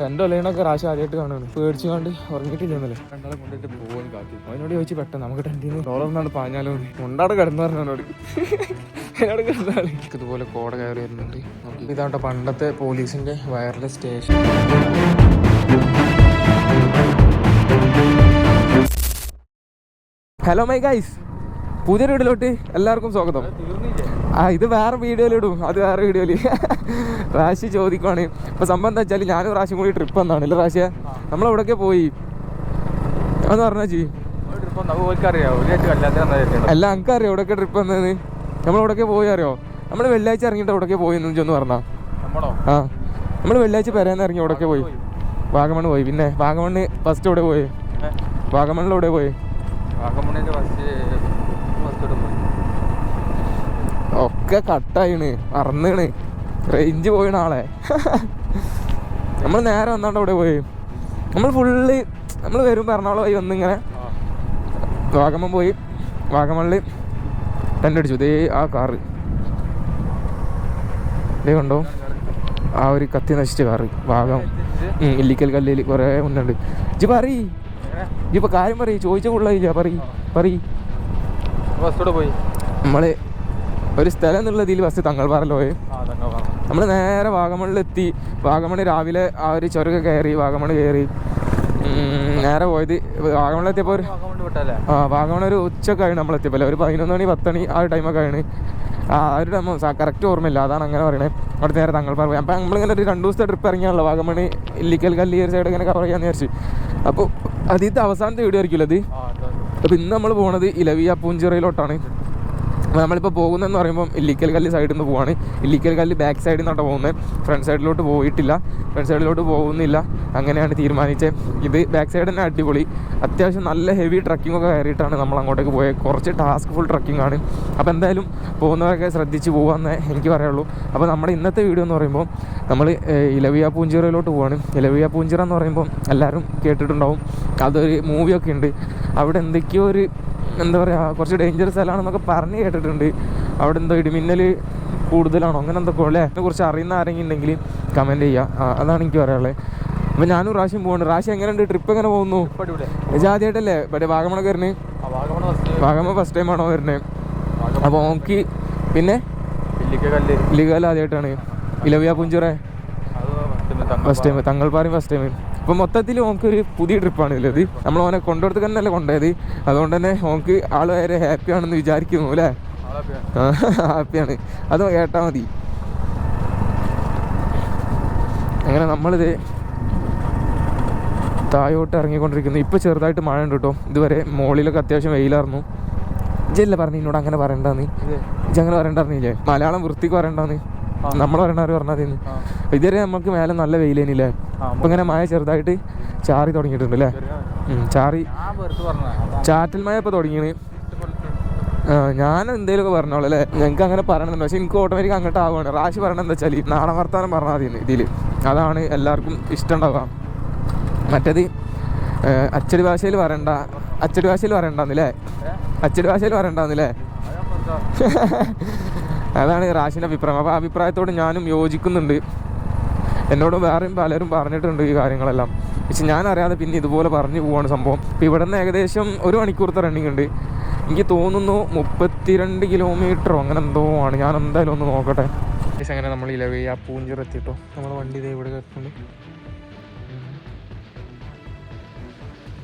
Tent ഒലയണൊക്കെ റാശ ആദ്യമായിട്ട് കാണുകയാണ്. പേടിച്ചു കണ്ട് ഉറങ്ങിയിട്ടില്ലെന്നല്ലേ? രണ്ടാളെ കൊണ്ടിട്ട് പോകും കാത്തി. അവനോട് ചോദിച്ചു പെട്ടെന്ന് നമുക്ക് ടെന്റിൽ നിന്ന് ഡോളറിനാണ് പാഞ്ഞാലോ കൊണ്ടാട് കിടന്നു പറഞ്ഞു അവനോട് എന്നോട് കിടന്നാളി ഇതുപോലെ കോട കയറി വരുന്നുണ്ട്. ഇതാണ് ഇതാട്ടോ പണ്ടത്തെ പോലീസിന്റെ wireless station. Hello my guys പുതിയ വീട്ടിലോട്ട് എല്ലാവർക്കും സ്വാഗതം. ആ ഇത് വേറെ വീഡിയോയിലിടും അത് വേറെ വീഡിയോയിൽ റാശി ചോദിക്കുവാണ്. ഇപ്പൊ സംഭവം എന്താ വെച്ചാൽ ഞാനും റാശി കൂടി ട്രിപ്പ് വന്നാണ് അല്ലേ റാശിയ നമ്മളെവിടെയൊക്കെ പോയി? എന്ന് പറഞ്ഞാ ചീ അല്ല എനിക്ക് അറിയാം എവിടെയൊക്കെ ട്രിപ്പ് വന്നത് നമ്മളെവിടെയൊക്കെ പോയി അറിയോ? നമ്മൾ വെള്ളിയാഴ്ച ഇറങ്ങിയിട്ട് എവിടെയൊക്കെ പോയി എന്ന് പറഞ്ഞാ. ആ. നമ്മൾ വെള്ളിയാഴ്ച പെരേന്ന് ഇറങ്ങി എവിടെയൊക്കെ പോയി? വാഗമണ് പോയി. പിന്നെ വാഗമണ് ഫസ്റ്റ് എവിടെ പോയി? വാഗമണിൽ എവിടെ പോയി? ഒക്കെ കട്ടായിണ് മറന്നാണ്. റേഞ്ച് പോയിണ ആളെ. നമ്മൾ നേരെ വന്നാണ്ട് അവിടെ പോയി. നമ്മൾ ഫുള്ള് നമ്മൾ വരും എറണാകുളം പോയി വന്നിങ്ങനെ വാഗമൺ പോയി. വാഗമണ്ണിൽ ടെന്റ് അടിച്ചു. ഇതേ ആ കാറ്. ഇതേ കണ്ടോ? ആ ഒരു കത്തി നശിച്ച കാറ്. വാഗം. ഇല്ലിക്കൽ കല്ലിൽ കുറേ മുന്നുണ്ട്. ഇജ്ജ് പറയ്. ഇജ്ജ് ഇപ്പൊ കാര്യം പറയും. ചോദിച്ച കൊള്ളായില്ല പറയ്. പോയി. നമ്മൾ ഒരു സ്ഥലം എന്നുള്ള രീതിയിൽ ബസ് തങ്ങൾപാറല്ലോ നമ്മൾ നേരെ വാഗമണിലെത്തി വാഗമണ് രാവിലെ ആ ഒരു ചുരക്ക് കയറി വാഗമണ് കയറി. നേരെ പോയത് വാഗമണിലെത്തിയപ്പോൾ ഒരു ആ വാഗമൺ ഒരു ഉച്ചക്കാണ് നമ്മൾ എത്തിയപ്പോലെ ഒരു പതിനൊന്ന് മണി പത്ത് മണി ആ ഒരു ടൈമൊക്കെ ആണ് ആ ഒരു ടൈം കറക്റ്റ് ഓർമ്മയില്ല. അതാണ് അങ്ങനെ പറയണേ. അവിടെ നേരെ തങ്ങൾപാറ പോയി അപ്പം നമ്മളിങ്ങനെ ഒരു രണ്ട് ദിവസത്തെ ട്രിപ്പ് ഇറങ്ങിയാണല്ലോ. വാഗമണ് ഇല്ലിക്കൽ കല്ലിയർ സൈഡ് ഇങ്ങനെ കവർ ചെയ്യാന്ന് വിചാരിച്ചു. അപ്പോൾ അതിന്റെ അവസാനത്തെ വീഡിയോ ആയിരിക്കുമല്ലോ അത് അപ്പോൾ ഇന്ന് നമ്മൾ പോണത് ഇലവിയ പൂഞ്ചിറയിലോട്ടാണ്. അപ്പോൾ നമ്മളിപ്പോൾ പോകുന്നതെന്ന് പറയുമ്പോൾ ഇല്ലിക്കൽ കല്ല് സൈഡിൽ നിന്ന് പോവാണ്. ഇല്ലിക്കൽ കല്ല് ബാക്ക് സൈഡിൽ നിന്നാണ് പോകുന്നത് ഫ്രണ്ട് സൈഡിലോട്ട് പോയിട്ടില്ല. ഫ്രണ്ട് സൈഡിലോട്ട് പോകുന്നില്ല. അങ്ങനെയാണ് തീരുമാനിച്ചത് ഇത് ബാക്ക് സൈഡ് തന്നെ അടിപൊളി. അത്യാവശ്യം നല്ല ഹെവി ട്രക്കിംഗ് ഒക്കെ കയറിയിട്ടാണ് നമ്മൾ അങ്ങോട്ടേക്ക് പോയത് കുറച്ച് ടാസ്ക് ഫുൾ ട്രക്കിംഗ് ആണ്. അപ്പോൾ എന്തായാലും പോകുന്നവരൊക്കെ ശ്രദ്ധിച്ച് പോകാമെന്നേ എനിക്ക് പറയുള്ളൂ അപ്പോൾ നമ്മുടെ ഇന്നത്തെ വീഡിയോ എന്ന് പറയുമ്പോൾ നമ്മൾ ഇലവിയ പൂഞ്ചിറയിലോട്ട് പോവാണ്. ഇലവിയ പൂഞ്ചിറ എന്ന് പറയുമ്പോൾ എല്ലാവരും കേട്ടിട്ടുണ്ടാവും. അതൊരു മൂവിയൊക്കെ ഉണ്ട്. അവിടെ എന്തൊക്കെയോ ഒരു എന്താ പറയുക കുറച്ച് ഡേഞ്ചറസ് സ്ഥലമാണെന്നൊക്കെ പറഞ്ഞ് കേട്ടിട്ടുണ്ട്. അവിടെ എന്തോ ഇടിമിന്നൽ കൂടുതലാണോ? അങ്ങനെ എന്തൊക്കെ അല്ലേ? അതിനെ കുറിച്ച് അറിയുന്ന ആരെങ്കിലും ഉണ്ടെങ്കിൽ കമന്റ് ചെയ്യുക അതാണ് എനിക്ക് പറയാനുള്ളത് അപ്പം ഞാനും പ്രാവശ്യം പോകുന്നുണ്ട് റാശി എങ്ങനെയുണ്ട്? ട്രിപ്പ് എങ്ങനെ പോകുന്നു? ജാതിയായിട്ടല്ലേ ആദ്യമായിട്ടല്ലേ മറ്റേ വാഗമണൊക്കെ വരുന്നത് വാഗമൺ ഫസ്റ്റ് ടൈം ആണോ വരുന്നത് അപ്പോൾ ഓക്കി പിന്നെ? കല്ല് ഇല്ലിഗൽ ആദ്യമായിട്ടാണ് ഇലവിയ പുഞ്ചുറേ? ഫസ്റ്റ് ടൈം തങ്ങൾപ്പാറയും ഫസ്റ്റ് ടൈം ഇപ്പൊ മൊത്തത്തിൽ ഓൾക്ക് ഒരു പുതിയ ട്രിപ്പാണ് ഇത്? നമ്മൾ ഓനെ കൊണ്ടുപോടത്ത് തന്നെയല്ലേ കൊണ്ടുപോയത് അതുകൊണ്ട് തന്നെ ഓൻക്ക് ആൾ വരെ ഹാപ്പിയാണെന്ന് വിചാരിക്കുന്നു അല്ലേ? ഹാപ്പിയാണ് അത് കേട്ടാ മതി. അങ്ങനെ നമ്മളിത് താഴോട്ട് ഇറങ്ങിക്കൊണ്ടിരിക്കുന്നു. ഇപ്പം ചെറുതായിട്ട് മഴ ഉണ്ട് കേട്ടോ ഇതുവരെ മോളിലൊക്കെ അത്യാവശ്യം വെയിലായിരുന്നു. ഇജല്ലേ പറഞ്ഞു എന്നോട് അങ്ങനെ പറയണ്ടെന്ന്? ഇജ് അങ്ങനെ പറയണ്ടറിഞ്ഞില്ലേ മലയാളം വൃത്തിക്ക് പറയണ്ടെന്ന്? നമ്മൾ പറയണവർ പറഞ്ഞാൽ ഇതുവരെ നമുക്ക് മേലെ നല്ല വെയിലേനില്ലേ? അപ്പൊ ഇങ്ങനെ മഴ ചെറുതായിട്ട് ചാറി തുടങ്ങിയിട്ടുണ്ട് അല്ലേ ചാറി ചാറ്റൽ മഴ ഇപ്പൊ തുടങ്ങിയാണ് ഞാൻ എന്തെങ്കിലുമൊക്കെ പറഞ്ഞോളൂ അല്ലേ ഞങ്ങൾക്ക് അങ്ങനെ പറയണമെന്നുണ്ട് പക്ഷെ എനിക്ക് ഓട്ടോമാറ്റിക് അങ്ങോട്ട് ആവുകയാണ് റാശി പറയണത് എന്താ വെച്ചാൽ നാടൻ വർത്താനം പറഞ്ഞാൽ മതി ഇതിൽ അതാണ് എല്ലാവർക്കും ഇഷ്ടം ഉണ്ടാവുക മറ്റേത് അച്ചടി ഭാഷയിൽ പറയണ്ട. അച്ചടി ഭാഷയിൽ പറയണ്ടെന്നില്ലേ അച്ചടി ഭാഷയിൽ പറയണ്ടെന്നില്ലേ അതാണ് റാഷിന്റെ അഭിപ്രായം. അപ്പോൾ ആ അഭിപ്രായത്തോട് ഞാനും യോജിക്കുന്നുണ്ട്. എന്നോട് വേറെയും പലരും പറഞ്ഞിട്ടുണ്ട് ഈ കാര്യങ്ങളെല്ലാം. പക്ഷെ ഞാൻ അറിയാതെ പിന്നെ ഇതുപോലെ പറഞ്ഞു പോവാണ് സംഭവം. ഇപ്പം ഇവിടെ നിന്ന് ഏകദേശം ഒരു മണിക്കൂറത്തെ റണ്ണിങ് ഉണ്ട്. എനിക്ക് തോന്നുന്നു മുപ്പത്തിരണ്ട് കിലോമീറ്ററോ അങ്ങനെ എന്തോ ആണ്. ഞാൻ എന്തായാലും ഒന്ന് നോക്കട്ടെ. അങ്ങനെ നമ്മൾ ഇലവി ആ പൂഞ്ചിറ എത്തിട്ടോ. നമ്മൾ വണ്ടി ഇതേ ഇവിടെ കിടക്കുന്നുണ്ട്.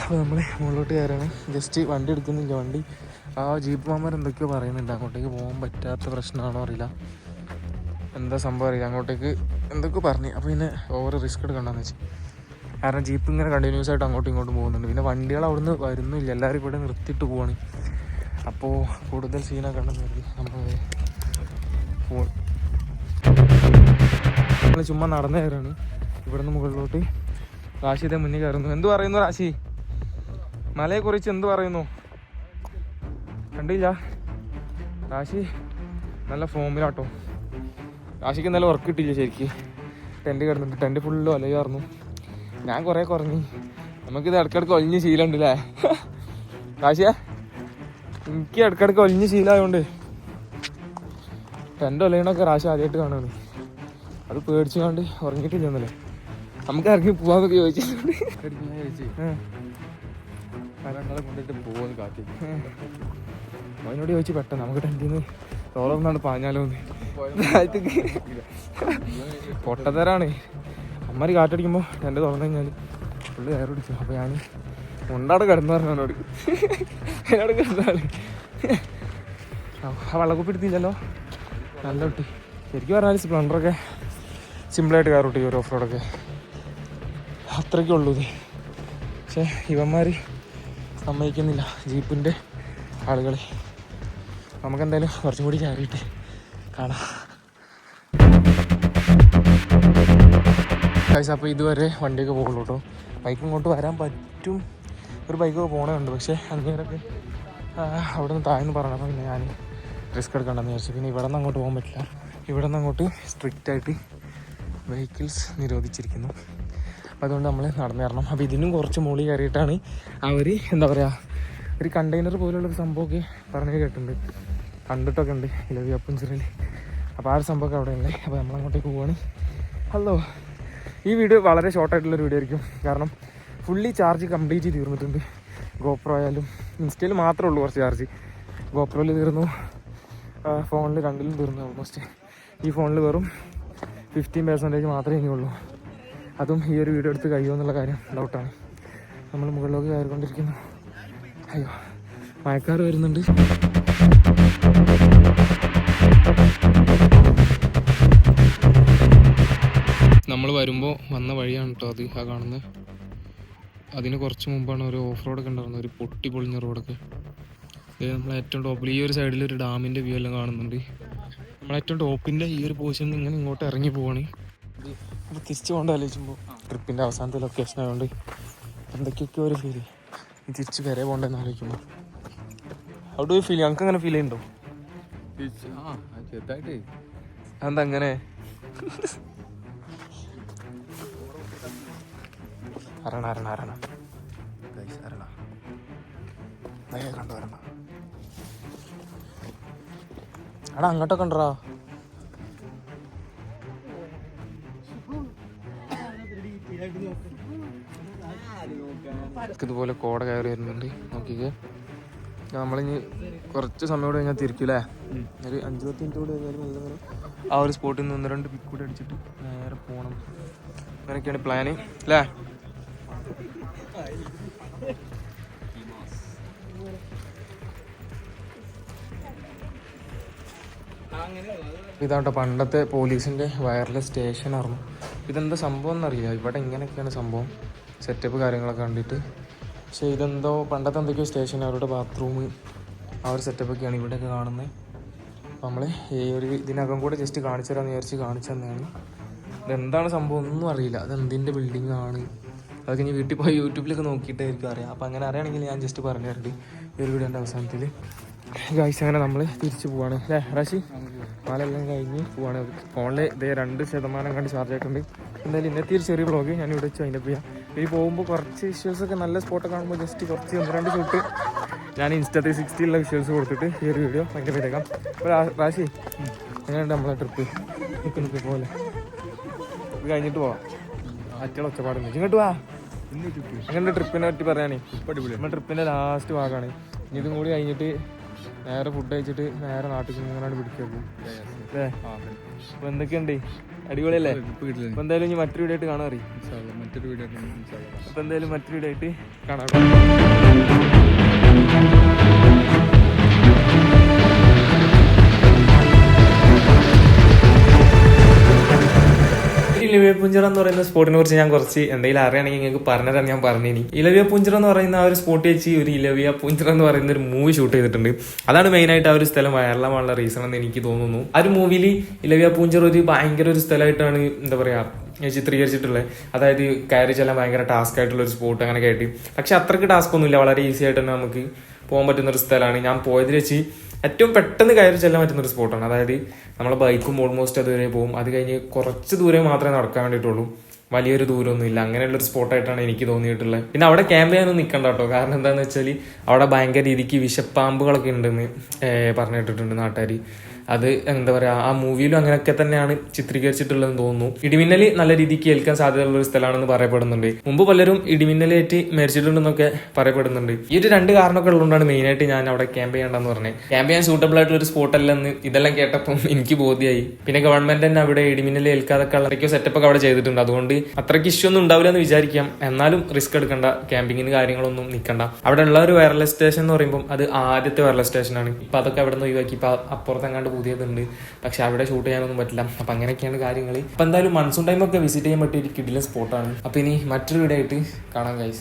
അപ്പോൾ നമ്മൾ മുകളിലോട്ട് കയറുകയാണ് ജസ്റ്റ് വണ്ടി എടുക്കുന്നില്ല. വണ്ടി ആ ജീപ്പ് മാമർ എന്തൊക്കെയോ പറയുന്നുണ്ട്. അങ്ങോട്ടേക്ക് പോകാൻ പറ്റാത്ത പ്രശ്നമാണോ അറിയില്ല. എന്താ സംഭവം അറിയില്ല. അങ്ങോട്ടേക്ക് എന്തൊക്കെ പറഞ്ഞു. അപ്പോൾ പിന്നെ ഓവർ റിസ്ക് എടുക്കണ്ടെന്ന് വെച്ച്. കാരണം ജീപ്പ് ഇങ്ങനെ കണ്ടിന്യൂസ് ആയിട്ട് അങ്ങോട്ടും ഇങ്ങോട്ടും പോകുന്നുണ്ട്. പിന്നെ വണ്ടികൾ അവിടുന്ന് വരുന്നില്ല. എല്ലാവരും ഇവിടെ നിർത്തിയിട്ട് പോവാണ്. അപ്പോൾ കൂടുതൽ സീനൊക്കെ ഉണ്ടെന്ന് കരുതി. നമ്മൾ നമ്മൾ ചുമ്മാ നടന്നു കയറാണ്. ഇവിടെ നിന്ന് മുകളിലോട്ട് കാശിയുടെ മുന്നിൽ കയറുന്നു. എന്ത് പറയുന്നു റാഷി? മലയെ കുറിച്ച് എന്ത് പറയുന്നു? കണ്ടില്ല. രാശി നല്ല ഫോമിലാട്ടോ. റാഷിക്ക് നല്ല വർക്ക് കിട്ടില്ല ശരിക്ക്? ടെന്റ് കിടന്നിട്ട് ടെന്റ് ഫുള്ള് വലയായിരുന്നു ഞാൻ കുറേ കുറഞ്ഞു. നമുക്കിത് ഇടക്കിടക്ക് ഒലിഞ്ഞ് ശീലമുണ്ട് അല്ലേ റാശിയ എനിക്ക് ഇടക്കിടക്ക് ഒലിഞ്ഞ് ശീലമായതുകൊണ്ട് ടെന്റ് ഒലയണൊക്കെ രാശി ആദ്യമായിട്ട് കാണുകയാണ് അത് പേടിച്ചു കണ്ട് ഉറങ്ങിയിട്ടില്ലെന്നല്ലേ? നമുക്ക് ഇറങ്ങി പോവാന്നൊക്കെ ചോദിച്ചിട്ടുണ്ട്. ചോദിച്ചു. രണ്ടാളെ കൊണ്ടിട്ട് പോകുമെന്ന് കാട്ടി അവനോട് ചോദിച്ചു പെട്ടെന്ന് നമുക്ക് ടെന്റിന്ന് തോളൊന്നാണ് പാഞ്ഞാലോ പൊട്ടത്തരാണ്. അമ്മര് കാറ്റടിക്കുമ്പോൾ ടെന്റ് തുറന്നു കഴിഞ്ഞാൽ ഫുള്ള് കയറി പിടിച്ചു. അപ്പോൾ ഞാൻ മുണ്ടാട് കിടന്നു പറഞ്ഞു അവനോട്. എന്നോട് കിടന്നാൽ ആ വെള്ളക്കുപ്പി എടുത്തില്ലല്ലോ. നല്ല കുട്ടി. ശരിക്കും പറഞ്ഞാൽ സ്പ്ലണ്ടറൊക്കെ സിമ്പിളായിട്ട് കയറി കിട്ടി ഒരു ഓഫ് റോഡൊക്കെ. അത്രയ്ക്കുള്ളൂ ഇത്. പക്ഷേ ഇവന്മാർ സമ്മതിക്കുന്നില്ല ജീപ്പിന്റെ ആളുകൾ നമുക്കെന്തായാലും കുറച്ചും കൂടി കയറിയിട്ട് കാണാം. അപ്പോൾ ഇതുവരെ വണ്ടിയൊക്കെ പോകുള്ളൂ കേട്ടോ. ബൈക്ക് ഇങ്ങോട്ട് വരാൻ പറ്റും. ഒരു ബൈക്കൊക്കെ പോകണമുണ്ട് പക്ഷേ അങ്ങനെയൊക്കെ അവിടെ നിന്ന് താഴ്ന്ന് പറഞ്ഞപ്പോൾ പിന്നെ ഞാൻ റിസ്ക് എടുക്കണ്ടെന്ന് വിചാരിച്ചു. പിന്നെ ഇവിടെ നിന്ന് അങ്ങോട്ട് പോകാൻ പറ്റില്ല. ഇവിടെ നിന്ന് അങ്ങോട്ട് സ്ട്രിക്റ്റായിട്ട് വെഹിക്കിൾസ് നിരോധിച്ചിരിക്കുന്നു. അപ്പോൾ അതുകൊണ്ട് നമ്മൾ നടന്നു തരണം അപ്പോൾ ഇതിനും കുറച്ച് മുകളിൽ കയറിയിട്ടാണ് അവർ എന്താ പറയുക ഒരു കണ്ടെയ്നർ പോലുള്ള ഒരു സംഭവമൊക്കെ പറഞ്ഞു കേട്ടിട്ടുണ്ട്. കണ്ടിട്ടൊക്കെ ഉണ്ട് ഇലവി ചെറിയ അപ്പോൾ ആ ഒരു സംഭവമൊക്കെ അവിടെ ഉണ്ട് അപ്പോൾ നമ്മൾ അങ്ങോട്ടേക്ക് പോവാണ്. ഹലോ ഈ വീഡിയോ വളരെ ഷോർട്ടായിട്ടുള്ളൊരു വീഡിയോ ആയിരിക്കും. കാരണം ഫുള്ളി ചാർജ് കംപ്ലീറ്റ് തീർന്നിട്ടുണ്ട്. ഗോപ്രോ ആയാലും ഇൻസ്റ്റയിൽ മാത്രമേ ഉള്ളൂ കുറച്ച് ചാർജ് ഗോപ്രോയിൽ തീർന്നു. ഫോണിൽ രണ്ടിലും തീർന്നു ഓൾമോസ്റ്റ് ഈ ഫോണിൽ വെറും ഫിഫ്റ്റീൻ പെർസെന്റേജ് മാത്രമേ ഇനിയുള്ളൂ അതും ഈ ഒരു വീഡിയോ എടുത്ത് കഴിയുമോ എന്നുള്ള കാര്യം ഡൗട്ടാണ് നമ്മൾ മുകളിലേക്ക് കയറിക്കൊണ്ടിരിക്കുന്നു. അയ്യോ മഴക്കാർ വരുന്നുണ്ട്. നമ്മൾ വരുമ്പോൾ വന്ന വഴിയാണ് കേട്ടോ അത് ആ കാണുന്നത് അതിന് കുറച്ച് മുമ്പാണ് ഒരു ഓഫ് റോഡൊക്കെ ഉണ്ടായിരുന്നത് ഒരു പൊട്ടി പൊളിഞ്ഞ റോഡൊക്കെ നമ്മൾ ഏറ്റവും ടോപ്പിൽ ഈ ഒരു സൈഡിൽ ഒരു ഡാമിന്റെ വ്യൂ എല്ലാം കാണുന്നുണ്ട്. നമ്മൾ ഏറ്റവും ടോപ്പിന്റെ ഈ ഒരു പൊസിഷനിൽ ഇങ്ങനെ ഇങ്ങോട്ട് ഇറങ്ങി പോവാണ്. അപ്പോൾ തിരിച്ചു പോകേണ്ട ആലോചിക്കുമ്പോൾ ട്രിപ്പിന്റെ അവസാനത്തെ ലൊക്കേഷൻ ആയതുകൊണ്ട് എന്തൊക്കെയൊക്കെ ഒരു ഫീൽ തിരിച്ച് വരെ പോകണ്ടെന്ന് ആലോചിക്കുമ്പോൾ. അവിടെ ഫീൽ ഞങ്ങൾക്ക് അങ്ങനെ ഫീൽ ചെയ്യുന്നുണ്ടോ എന്താ അങ്ങനെ? അരണ അരണ അരണ Guys, അരണ ദേ കണ്ടു അരണ എടാ അങ്ങോട്ടൊക്കെ ഉണ്ടോ? ഇതുപോലെ കോട കയറി വരുന്നുണ്ട്. നോക്കിക്കേ. നമ്മളിനി കുറച്ച് സമയം കൂടെ കഴിഞ്ഞാൽ തിരിക്കൂലേ? ഒരു അഞ്ച് പത്ത് മിനിറ്റ് കൂടെ കഴിഞ്ഞാൽ നല്ല ആ ഒരു സ്പോട്ടിൽ നിന്ന് ഒന്ന് രണ്ട് പിക്ക് കൂടെ അടിച്ചിട്ട് നേരെ പോകണം അങ്ങനെയൊക്കെയാണ് പ്ലാന്. അല്ലേ ഇതാട്ടോ പണ്ടത്തെ പോലീസിന്റെ വയർലെസ് സ്റ്റേഷൻ ആയിരുന്നു ഇതെന്താ സംഭവം എന്നറിയില്ല. ഇവിടെ ഇങ്ങനെയൊക്കെയാണ് സംഭവം. സെറ്റപ്പ് കാര്യങ്ങളൊക്കെ കണ്ടിട്ട്. പക്ഷേ ഇതെന്തോ പണ്ടത്തെ എന്തൊക്കെയോ സ്റ്റേഷൻ അവരുടെ ബാത്റൂം ആ ഒരു സെറ്റപ്പൊക്കെയാണ് ഇവിടെയൊക്കെ കാണുന്നത് അപ്പോൾ നമ്മൾ ഈ ഒരു ഇതിനകം കൂടെ ജസ്റ്റ് കാണിച്ചു തരാമെന്ന് വിചാരിച്ച് കാണിച്ചു തന്നെയാണ് ഇതെന്താണ് സംഭവം ഒന്നും അറിയില്ല. അത് എന്തിന്റെ ബിൽഡിംഗ് ആണ്? അതൊക്കെ ഇനി വീട്ടിൽ പോയി യൂട്യൂബിലൊക്കെ നോക്കിയിട്ടായിരിക്കും അറിയാം. അപ്പോൾ അങ്ങനെ അറിയണമെങ്കിൽ ഞാൻ ജസ്റ്റ് പറഞ്ഞു തരണ്ട് ഈ ഒരു വീഡിയോന്റെ അവസാനത്തിൽ ഗായ്സ് അങ്ങനെ നമ്മൾ തിരിച്ചു പോവാണ്. അല്ലേ റാശി മാലെല്ലാം കഴിഞ്ഞ് പോവാണ്. ഫോണിൽ ഇതേ രണ്ട് ശതമാനം കണ്ട് ചാർജ് ആയിട്ടുണ്ട്. എന്തായാലും ഇന്നത്തെ ഒരു ചെറിയ ബ്ലോഗ് ഞാൻ ഇവിടെ വെച്ച് അതിന്റെ ചെയ്യാം. ഇനി പോകുമ്പോൾ കുറച്ച് വിഷ്വൽസ് ഒക്കെ നല്ല സ്പോട്ടൊക്കെ കാണുമ്പോൾ ജസ്റ്റ് കുറച്ച് ഒന്ന് രണ്ട് ഷൂട്ട് ഞാൻ ഇൻസ്റ്റത്തെ സിക്സ്റ്റിയുള്ള വിഷ്വൽസ് കൊടുത്തിട്ട് ഈ ഒരു വീഡിയോ ഭയങ്കര പേരേക്കാം. അപ്പോൾ റാശി എങ്ങനെയുണ്ട് നമ്മളെ ട്രിപ്പ് നിൽക്കുന്ന നിൽക്ക് പോലെ. ഇത് കഴിഞ്ഞിട്ട് പോവാം. അറ്റള ഒച്ചപ്പാടുണ്ട് ഇങ്ങോട്ട് വാ. അങ്ങനെ ട്രിപ്പിനെ പറ്റി പറയാനേ. നമ്മുടെ ട്രിപ്പിന്റെ ലാസ്റ്റ് ഭാഗമാണ് ഇനി ഇതും കൂടി കഴിഞ്ഞിട്ട് നേരെ ഫുഡ് കഴിച്ചിട്ട് നേരെ നാട്ടിൽ ഇങ്ങനെ പിടിക്കും അല്ലേ? അപ്പോൾ എന്തൊക്കെയുണ്ട്? അടിപൊളിയല്ലേ? അപ്പൊ എന്തായാലും ഇനി മറ്റൊരു വീഡിയോ ആയിട്ട് കാണാൻ അറിയും? മറ്റൊരു വീഡിയോ അപ്പൊ എന്തായാലും മറ്റൊരു വീഡിയോ ആയിട്ട് കാണാം. ഇലവിയ പുഞ്ചിറ എന്ന് പറയുന്ന സ്പോട്ടിനെ കുറിച്ച് ഞാൻ കുറച്ച് എന്തെങ്കിലും അറിയണമെങ്കിൽ നിങ്ങൾക്ക് പറഞ്ഞുതരാൻ ഞാൻ പറഞ്ഞിനി. ഇലവിയ പുഞ്ചിറ എന്ന് പറയുന്ന ആ ഒരു സ്പോട്ട് വെച്ച് ഒരു ഇലവിയ പുഞ്ചിറ എന്ന് പറയുന്ന ഒരു മൂവി ഷൂട്ട് ചെയ്തിട്ടുണ്ട്. അതാണ് മെയിൻ ആയിട്ട് ആ ഒരു സ്ഥലം വൈറലാവാനുള്ള റീസൺ എന്ന് എനിക്ക് തോന്നുന്നു. ആ ഒരു മൂവിയിൽ ഇലവിയ പുഞ്ചിറ ഒരു ഭയങ്കര ഒരു സ്ഥലമായിട്ടാണ് എന്താ പറയാ ചിത്രീകരിച്ചിട്ടുള്ളത് അതായത് കയറി ചെല്ലാൻ ഭയങ്കര ടാസ്ക് ആയിട്ടുള്ള ഒരു സ്പോട്ട് അങ്ങനെ കേട്ടി. പക്ഷെ അത്രയ്ക്ക് ടാസ്ക് ഒന്നുമില്ല. വളരെ ഈസി ആയിട്ട് തന്നെ നമുക്ക് പോകാൻ പറ്റുന്ന ഒരു സ്ഥലമാണ്. ഞാൻ പോയതിൽ വെച്ച് ഏറ്റവും പെട്ടെന്ന് കയറി ചെല്ലാൻ പറ്റുന്ന ഒരു സ്പോട്ടാണ് അതായത് നമ്മളെ ബൈക്കും ഓൾമോസ്റ്റ് അതുവരെ പോകും അത് കഴിഞ്ഞ് കുറച്ച് ദൂരം മാത്രമേ നടക്കാൻ വേണ്ടിയിട്ടുള്ളൂ. വലിയൊരു ദൂരമൊന്നും ഇല്ല അങ്ങനെയുള്ള ഒരു സ്പോട്ടായിട്ടാണ് എനിക്ക് തോന്നിയിട്ടുള്ളത്. പിന്നെ അവിടെ ക്യാമ്പ് ചെയ്യാനൊന്നും നിൽക്കണ്ട കേട്ടോ. കാരണം എന്താണെന്ന് വെച്ചാൽ അവിടെ ഭയങ്കര രീതിക്ക് വിഷപ്പാമ്പുകളൊക്കെ ഉണ്ടെന്ന് പറഞ്ഞിട്ടിട്ടുണ്ട് നാട്ടുകാർ അത് എന്താ പറയാ ആ മൂവിയിലും അങ്ങനെയൊക്കെ തന്നെയാണ് ചിത്രീകരിച്ചിട്ടുള്ളതെന്ന് തോന്നുന്നു. ഇടിമിന്നൽ നല്ല രീതിക്ക് ഏൽക്കാൻ സാധ്യതയുള്ള ഒരു സ്ഥലമാണെന്ന് പറയപ്പെടുന്നുണ്ട്. മുമ്പ് പലരും ഇടിമിന്നലേറ്റ് മരിച്ചിട്ടുണ്ടെന്നൊക്കെ പറയപ്പെടുന്നുണ്ട്. ഈ ഒരു രണ്ട് കാരണമൊക്കെ ഉള്ളതുകൊണ്ടാണ് മെയിനായിട്ട് ഞാൻ അവിടെ ക്യാമ്പ് ചെയ്യേണ്ടെന്ന് പറഞ്ഞത്. ക്യാമ്പ് ചെയ്യാൻ സൂട്ടബിൾ ആയിട്ടുള്ള ഒരു സ്പോട്ട് അല്ലെന്ന് ഇതെല്ലാം കേട്ടപ്പം എനിക്ക് ബോധ്യമായി പിന്നെ ഗവൺമെന്റ് തന്നെ അവിടെ ഇടിമിന്നൽ ഏൽക്കാതൊക്കെ ഉള്ള സെറ്റപ്പ് ഒക്കെ അവിടെ ചെയ്തിട്ടുണ്ട്. അതുകൊണ്ട് അത്രയ്ക്ക് ഇഷ്യൂ ഒന്നും ഉണ്ടാവില്ല എന്ന് വിചാരിക്കാം. എന്നാലും റിസ്ക് എടുക്കണ്ട. ക്യാമ്പിങ്ങിന് കാര്യങ്ങളൊന്നും നിൽക്കണ്ട അവിടെ ഉള്ള ഒരു വയർലെസ് സ്റ്റേഷൻ എന്ന് പറയുമ്പോൾ അത് ആദ്യത്തെ വയർലെസ് സ്റ്റേഷനാണ് ഇപ്പൊ അതൊക്കെ അവിടെ നിന്ന് ഒഴിവാക്കി. ഇപ്പൊ അപ്പുറത്തെങ്ങാണ്ട് പുതിയതുണ്ട്. പക്ഷെ അവിടെ ഷൂട്ട് ചെയ്യാനൊന്നും പറ്റില്ല. അപ്പൊ അങ്ങനെയൊക്കെയാണ് കാര്യങ്ങൾ ഇപ്പൊ എന്തായാലും മൺസൂൺ ടൈമൊക്കെ വിസിറ്റ് ചെയ്യാൻ പറ്റിയ ഒരു കിഡിലെ സ്പോട്ടാണ് അപ്പൊ ഇനി മറ്റൊരു വീഡിയോ ആയിട്ട് കാണാം